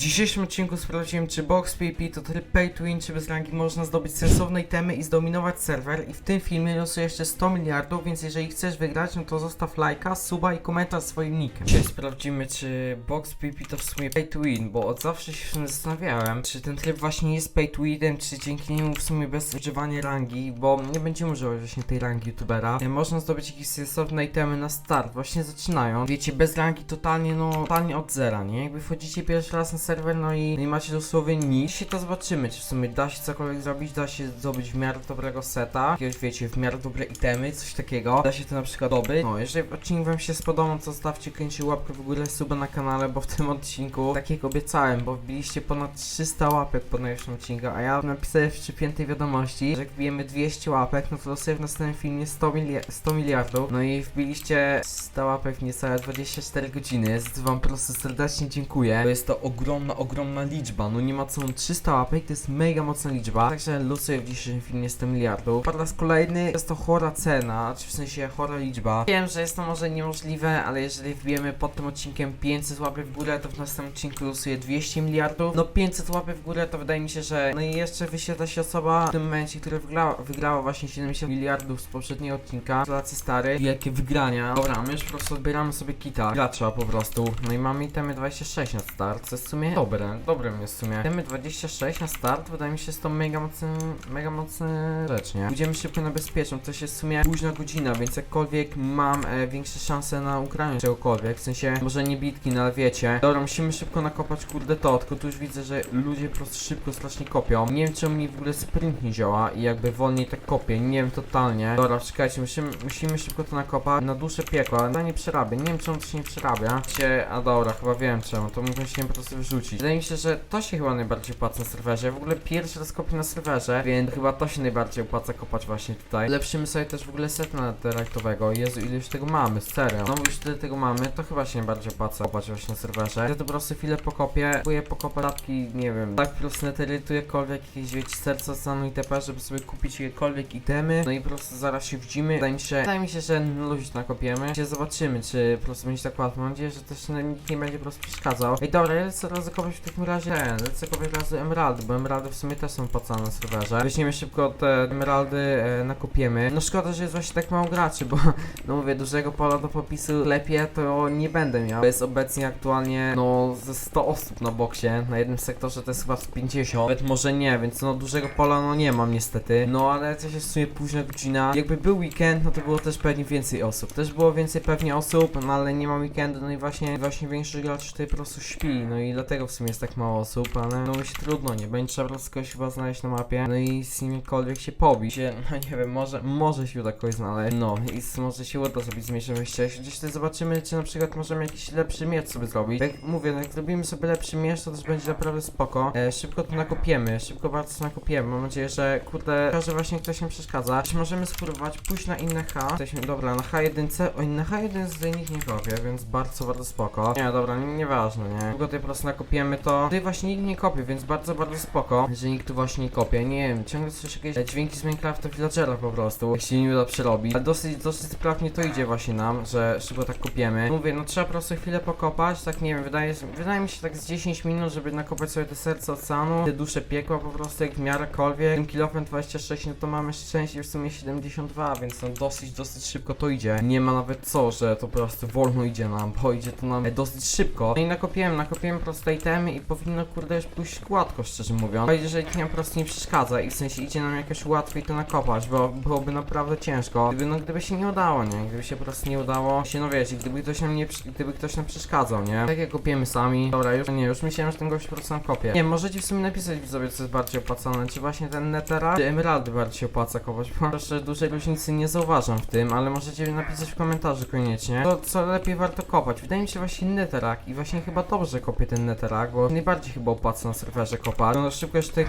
dzisiejszym odcinku sprawdziłem, czy box PvP to tryb pay to win, czy bez rangi można zdobyć sensowne itemy i zdominować serwer. I w tym filmie losuję jeszcze 100 miliardów, więc jeżeli chcesz wygrać, no to zostaw lajka, suba i komentarz swoim nickiem. Dzisiaj sprawdzimy, czy box PvP to w sumie pay to win, bo od zawsze się zastanawiałem, czy ten tryb właśnie jest pay to winem, czy dzięki niemu w sumie bez używania rangi, bo nie będziemy używać właśnie tej rangi youtubera. E, Można zdobyć jakieś sensowne itemy na start, właśnie zaczynają. Wiecie, bez rangi totalnie, no, totalnie od zera, nie? Jakby wchodzicie pierwszy raz na serwer, no i nie macie dosłownie nic. Dzisiaj to zobaczymy, czy w sumie da się cokolwiek zrobić, da się zdobyć w miarę dobrego seta, jakiegoś wiecie, w miarę dobre itemy, coś takiego. Da się to na przykład dobyć. No, jeżeli odcinek wam się spodobał, to zostawcie koniecznie łapkę w górę, suba na kanale, bo w tym odcinku, tak jak obiecałem, bo wbiliście ponad 300 łapek pod najlepszym odcinku, a ja napisałem w przypiętej wiadomości, że jak wbijemy 200 łapek, no to losuję w następnym filmie 100, milia 100 miliardów. No i wbiliście 100 łapek w niecałe 24 godziny. Z wam po prostu serdecznie dziękuję. To jest to ogromna, ogromna liczba. No nie ma co 300 łapek, to jest mega mocna liczba. Także losuję w dzisiejszym filmie 100 miliardów. Po raz kolejny jest to chora cena, czy w sensie chora liczba. Wiem, że jest to może niemożliwe, ale jeżeli wbijemy pod tym odcinkiem 500 łapek w górę, to w następnym odcinku losuję 200 miliardów. No 500 łapek w górę to wydaje mi się, że no i jeszcze wyświetla się osoba w tym momencie, która wygrała, wygrała właśnie 70 miliardów z poprzedniego odcinka. Gratulacje stary. Wielkie wygrania. Dobra, my już po prostu odbieramy sobie kita. Gracza po prostu. No i mamy itemy 26 na start, co jest w sumie dobre. Dobre jest w sumie. Itemy 26 na start, wydaje mi się, jest to mega mocny, mega mocny rzecz, nie? Pójdziemy szybko na bezpieczną, to się w sumie późna godzina, więc jakkolwiek mam e, większe szanse na ukranie czegokolwiek, w sensie może nie bitki, no ale wiecie. Dobra, musimy szybko nakopać kurde to, tylko tu już widzę, że ludzie po prostu szybko strasznie kopią. Nie wiem czemu mi w ogóle sprint nie działa i jakby wolniej tak kopię, nie wiem totalnie. Dobra, czekajcie, musimy, musimy szybko to nakopać na dusze piekła, to nie przerabia, nie wiem czemu to się nie przerabia. Się, a dobra, chyba wiem czemu, to mógłbym się po prostu wyrzucić. Wydaje mi się, że to się chyba najbardziej opłaca na serwerze, w ogóle pierwszy raz kopię na serwerze, więc chyba to się najbardziej opłaca kopać właśnie tutaj. Lepszymy sobie też w ogóle set netherite'owego, Jezu, ile już tego mamy, serio. No już tyle tego mamy, to chyba się najbardziej opłaca kopać właśnie na serwerze. Ja to po prostu chwilę pokopię, próbuję pokopać latki, nie wiem, tak po prostu netherytu, jakkolwiek, jakieś wiecie, serca stanu itp., żeby sobie kupić jakiekolwiek itemy, no i po prostu zaraz się wdzimy. Wydaje mi się, wydaje mi się, że luźno nakopiemy. Się zobaczymy, czy po prostu będzie tak łatwo. Mam nadzieję, że też nikt nie będzie po prostu przeszkadzał. Ej, dobra, ja lecę ryzykować w takim razie ten, lecę kopiać razy emeraldy, bo emeraldy w sumie też są opłacane na serwerze. Weźmiemy szybko te emeraldy, e, nakopiemy. No szkoda, że jest właśnie tak mało graczy, bo no mówię, dużego pola do popisu lepiej to nie będę miał. Jest obecnie aktualnie no ze 100 osób na boksie, na jednym sektorze to jest chyba z 50, nawet może nie, więc no dużego pola no nie mam niestety. No ale też jest w sumie późna godzina. Jakby był weekend, no to było też pewnie więcej osób. Też było więcej pewnie osób, no ale nie ma weekendu, no i właśnie, właśnie większość graczy tutaj po prostu śpi, no i dlatego w sumie jest tak mało osób, ale no mi się trudno, nie będzie trzeba kogoś chyba znaleźć na mapie, no i z kimkolwiek się pobić. No nie wiem, może, może się uda kogoś znaleźć, no i z, może się uda zrobić zmniejszone wyjście. Gdzieś tutaj zobaczymy, czy na przykład możemy jakiś lepszy miecz sobie zrobić. Jak mówię, no jak zrobimy sobie lepszy miecz, to też będzie naprawdę spoko. E, szybko to nakopiemy, szybko bardzo to nakopiemy. Mam nadzieję, że kurde, że właśnie ktoś nie przeszkadza. Czy możemy spróbować pójść na inne H? Jesteśmy, dobra, na H1C, oj, na H1 z nikt nie kopie, więc bardzo, bardzo spoko. Nie, dobra, nie- nieważne, nie. Tylko tutaj po prostu nakopiemy to. Tutaj właśnie nikt nie kopie, więc bardzo, bardzo spoko, że nikt tu właśnie nie kopie. Nie wiem, ciągle słyszę jakieś e, dźwięki z Minecrafta Villagera po prostu, jak się nie uda przerobić. Ale dosyć, dosyć sprawnie to idzie właśnie nam, że szybko tak kopiemy. Mówię, no trzeba po prostu chwilę pokopać, tak nie wiem, wydaje, wydaje mi się tak z 10 minut, żeby nakopać sobie te serce oceanu, te dusze piekła po prostu jak w miarękolwiek. Tym kilofem 26, no to mamy szczęście w sumie 72, więc no dosyć, dosyć szybko to idzie. Nie ma nawet co, że to po prostu wolno idzie nam, bo idzie to nam e, dosyć szybko. No i nakopiłem, nakopiłem po prostu te itemy i powinno kurde już pójść gładko, szczerze mówiąc. Bo jeżeli po prostu nie przeszkadza i w sensie idzie nam jakoś łatwiej to nakopać, bo byłoby naprawdę ciężko. Gdyby, no gdyby się nie udało, nie? Gdyby się po prostu nie udało, się no wiecie, gdyby ktoś nam nie, gdyby ktoś nam przeszkadzał, nie? Tak jak kopiemy sami. Dobra, już nie, już myślałem, że ten gość po prostu nam kopie. Nie, możecie w sumie napisać widzowie, co jest bardziej opłacane, czy właśnie ten netera, czy emeraldy bardziej opłaca kopać, bo jeszcze dużej różnicy nie zauważam w tym, ale możecie napisać w komentarzu koniecznie, to co lepiej warto kopać. Wydaje mi się właśnie neterak i właśnie chyba dobrze kopię ten neterak, bo najbardziej chyba opłaca na serwerze kopać. No szybko już tutaj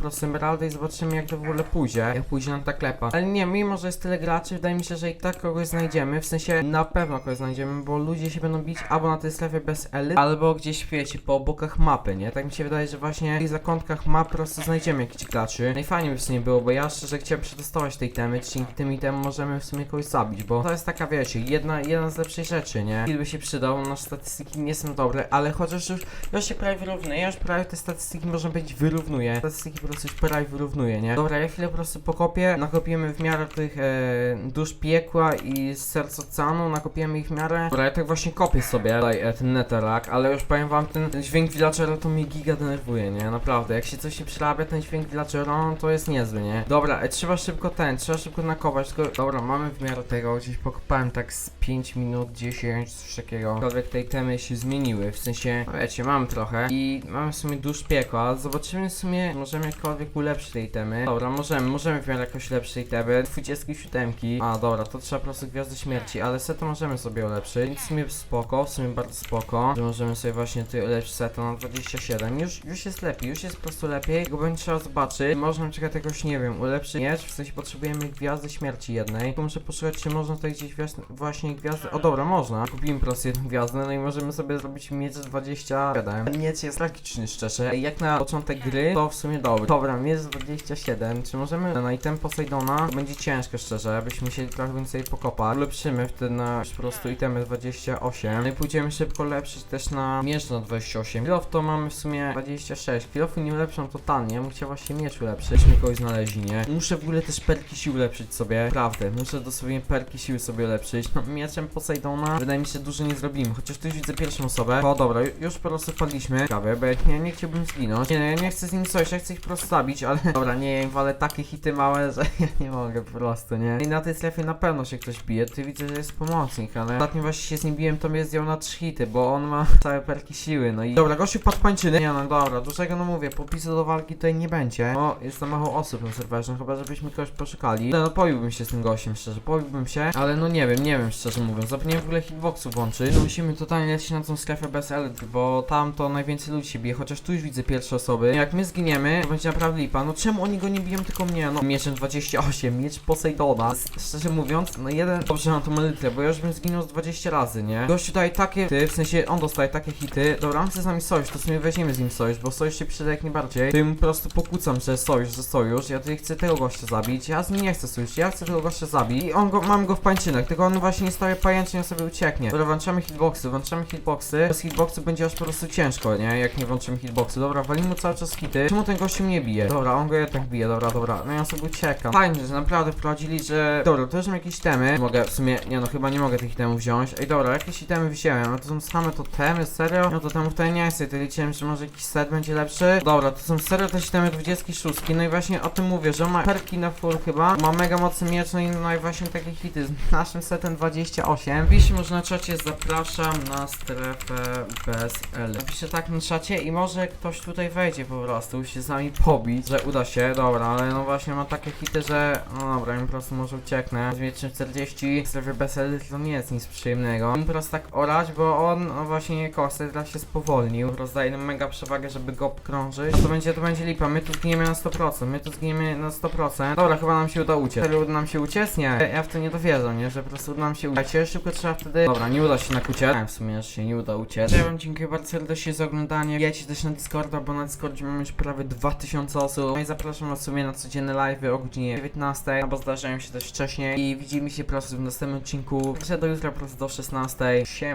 prostu emeraldy i zobaczymy jak to w ogóle pójdzie, jak pójdzie nam ta klepa. Ale nie, mimo że jest tyle graczy, wydaje mi się, że i tak kogoś znajdziemy, w sensie na pewno kogoś znajdziemy, bo ludzie się będą bić albo na tej strefie bez elit, albo gdzieś wiecie, po bokach mapy, nie? Tak mi się wydaje, że właśnie w tych zakątkach map po prostu znajdziemy jakichś graczy. Najfajniej by w sumie było, bo ja szczerze chciałem przetestować tej temy, dzięki tym item możemy w sumie kogoś zabić, bo to jest taka, wiecie, jedna, jedna z lepszych rzeczy, nie? Kill by się przydał, nasze statystyki nie są dobre, ale chociaż już, już się prawie wyrównuje, ja już prawie te statystyki można powiedzieć wyrównuje. Statystyki po prostu już prawie wyrównuje, nie? Dobra, ja chwilę po prostu pokopię, nakopimy w miarę tych e, dusz piekła i serc oceanu, nakopimy ich w miarę. Dobra, ja tak właśnie kopię sobie tutaj e, ten netherrack, ale już powiem wam, ten, dźwięk villagera to mnie giga denerwuje, nie? Naprawdę, jak się coś nie przyrabia, ten dźwięk villagera, no to jest niezły, nie? Dobra, e, trzeba szybko ten, trzeba szybko nakopać, tylko... Dobra, mamy w miarę tego, gdzieś pokopałem tak z 5 minut, 10, coś takiego. Aczkolwiek tej temy się zmieniły, w sensie, wiecie, mam trochę i mamy w sumie dusz piekła, ale zobaczymy w sumie, możemy jakkolwiek ulepszyć tej temy. Dobra, możemy, możemy w miarę jakoś ulepszyć tej temy. 27. A, dobra, to trzeba po prostu Gwiazdy Śmierci, ale setę możemy sobie ulepszyć, w sumie spoko, w sumie bardzo spoko, że możemy sobie właśnie tutaj ulepszyć setę na 27. Już, już jest lepiej, już jest po prostu lepiej, tylko będzie trzeba zobaczyć. Można na przykład jakoś, nie wiem, ulepszyć miecz, w sensie potrzebujemy Gwiazdy Śmierci jednej. Tylko muszę poszukać, czy można tutaj gdzieś właśnie gwiazdy, o dobra, można. Kupimy po prostu jedną gwiazdę, no i możemy sobie zrobić miecz 27. Miecz jest tragiczny, szczerze. Jak na początek gry, to w sumie dobry. Dobra, miecz 27. Czy możemy na item Poseidona? To będzie ciężko, szczerze, abyśmy musieli trochę więcej pokopać. Ulepszymy wtedy na już po prostu itemy 28. No i pójdziemy szybko lepszyć też na miecz na 28. Kilof to mamy w sumie 26. Kilofu nie ulepszam totalnie, chciał właśnie miecz ulepszyć. Myśmy kogoś znaleźli, nie? Muszę w ogóle też perki sił ulepszyć sobie. Prawdę, muszę dosłownie perki siły sobie ulepszyć. No, mieczem Poseidona wydaje mi się dużo nie zrobimy, chociaż tu już widzę pierwszą osobę. O dobra, ju- już po prostu padliśmy. Ciekawe, bo ja nie, nie chciałbym zginąć. Nie, no, ja nie chcę z nim coś, ja chcę ich zabić, ale dobra, nie, ja im walę takie hity małe, że ja nie mogę po prostu, nie? I na tej strefie na pewno się ktoś bije. Ty widzę, że jest pomocnik, ale ostatnio właśnie się z nim biłem, to mnie zdjął na 3 hity, bo on ma całe perki siły, no i... Dobra, gościu padł pańczyny. Nie no, dobra, dużego no mówię, popisu do walki tutaj nie będzie. O, jest za mało osób na serwerze, no chyba żebyśmy kogoś poszukali. No, no pobiłbym się z tym gościem, szczerze, pobiłbym się, ale no nie wiem, nie wiem, szczerze mówiąc. Zapomniałem w ogóle hitboxu włączyć. No musimy totalnie lecieć na tą strefę bez elitry, bo tam to najwięcej ludzi się bije, chociaż tu już widzę pierwsze osoby. Jak my zginiemy, to będzie naprawdę lipa. No czemu oni go nie biją, tylko mnie? No, mieczem 28, miecz Poseidona. Szczerze mówiąc, no jeden... Dobrze, mam tą elytrę, bo ja już bym zginął z 20 razy, nie? Gościu daje takie hity, w sensie on dostaje takie hity. Dobra, on chce z nami sojusz, to w sumie weźmiemy z nim sojusz, bo sojusz się przyda jak najbardziej. To im po prostu pokłócam, że sojusz, że sojusz. Ja tutaj chcę tego gościa zabić, ja z nim nie chcę sojusz, ja chcę tego gościa zabić. I on go, mam go w pańczynach, tylko on właśnie nie stawia pajęczyn, on sobie ucieknie. Dobra, włączamy hitboxy, włączamy hitboxy. Bez hitboxu będzie aż po prostu ciężko, nie? Jak nie włączymy hitboxy. Dobra, walimy cały czas hity. Czemu ten gościu mnie bije? Dobra, on go jednak bije, dobra, dobra. No ja sobie uciekam. Fajnie, że naprawdę wprowadzili, że... Dobra, to już mam jakieś temy. Mogę w sumie, nie no, chyba nie mogę tych itemów wziąć. Ej, dobra, jakieś itemy wziąłem. No to są same to temy, serio? No to temu tutaj nie chcę, to liczyłem, że może jakiś set będzie lepszy. Dobra, to są serio te itemy 26. No i właśnie o tym mówię, że ma perki na full chyba. Ma mega mocny miecz, no i, no i właśnie takie hity z naszym setem 28. Piszcie może na czacie, zapraszam na strefę bez L. Napiszę tak na czacie i może ktoś tutaj wejdzie po prostu, się z nami pobić, że uda się, dobra, ale no właśnie ma takie hity, że no dobra, im po prostu może ucieknę. Z mieczem 40, w strefie bez L to nie jest nic przyjemnego. Im po prostu tak orać, bo on no właśnie nie kosty, teraz się spowolnił. Rozdaje nam mega przewagę, żeby go obkrążyć. No to będzie, to będzie lipa, my tu zginiemy na 100%, my tu zginiemy na 100%. Dobra, chyba nam się uda uciec. Serio uda nam się uciec? Nie, ja w to nie dowierzam, nie, że po prostu uda nam się uciec. Szybko trzeba wtedy... Dobra, nie uda się na kucie. W sumie że się nie uda uciec. Ja wam dziękuję bardzo serdecznie za oglądanie. Wbijajcie też na Discorda, bo na Discordzie mamy już prawie 2000 osób. No i zapraszam was w sumie na codzienne live o godzinie 19, albo zdarzają się też wcześniej. I widzimy się po prostu w następnym odcinku. Proszę do jutra po prostu do 16. Siema.